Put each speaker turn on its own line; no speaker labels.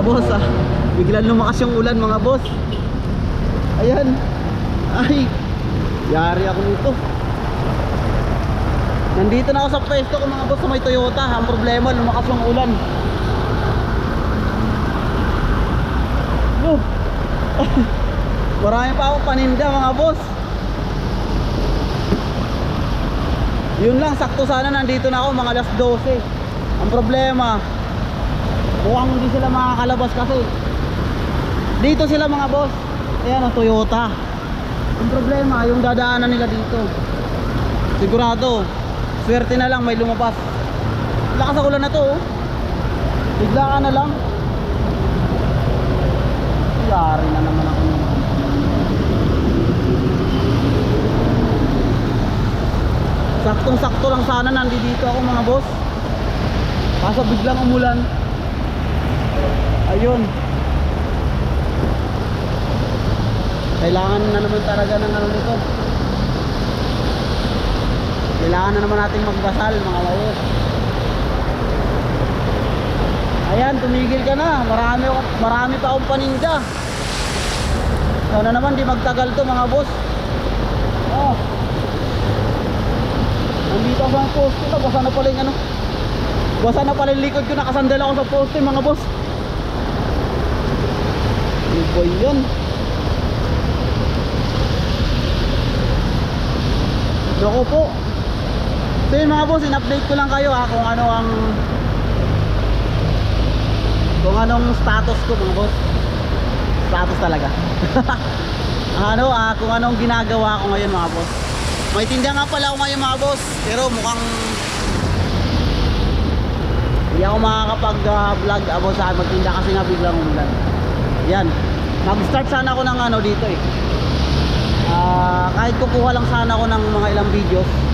mga boss ah. Biglang lumakas yung ulan mga boss. Ayan. Ay. Yari ako nito. Nandito na ako sa pwesto ko mga boss sa may Toyota. Ang problema, lumakas yung ulan. Oh. Marami pa akong paninda mga boss. Yun lang, sakto sana nandito na ako mga alas 12. Ang problema, mukhang hindi sila makakalabas kasi dito sila mga boss. Ayan ang Toyota. Ang problema, yung dadaanan nila dito. Sigurado, swerte na lang may lumabas. Lakas sa ulan na to. oh. Biglaan na lang. Yari na naman ako. nun. Saktong-sakto lang sana nandito ako mga boss. Kaso biglang umulan. Ayun. Kailangan na naman talaga ng ano nito. Kailangan na naman nating magdasal mga layos. Ayan, tumigil ka na. Marami, marami pa akong paninda. Sana naman di magtagal to mga boss. Oh. Nandito ako sa poste na. Basa na pala yung ano. Basa na pala yung likod ko. Nakasandal ako sa poste mga boss. Ano ba yan? Naku po. So yun mga boss, in-update ko lang kayo ha kung ano ang kung anong status ko mga boss. Status talaga. ano ah, kung anong ginagawa ko ngayon mga boss. May tinda nga pala ako ngayon mga boss, pero mukhang hindi ako makakapag-vlog about sa akin magtinda kasi nga biglang umulan. Yan. Mag-start sana ako ng ano dito eh. Ah, kahit kukuha lang sana ako ng mga ilang videos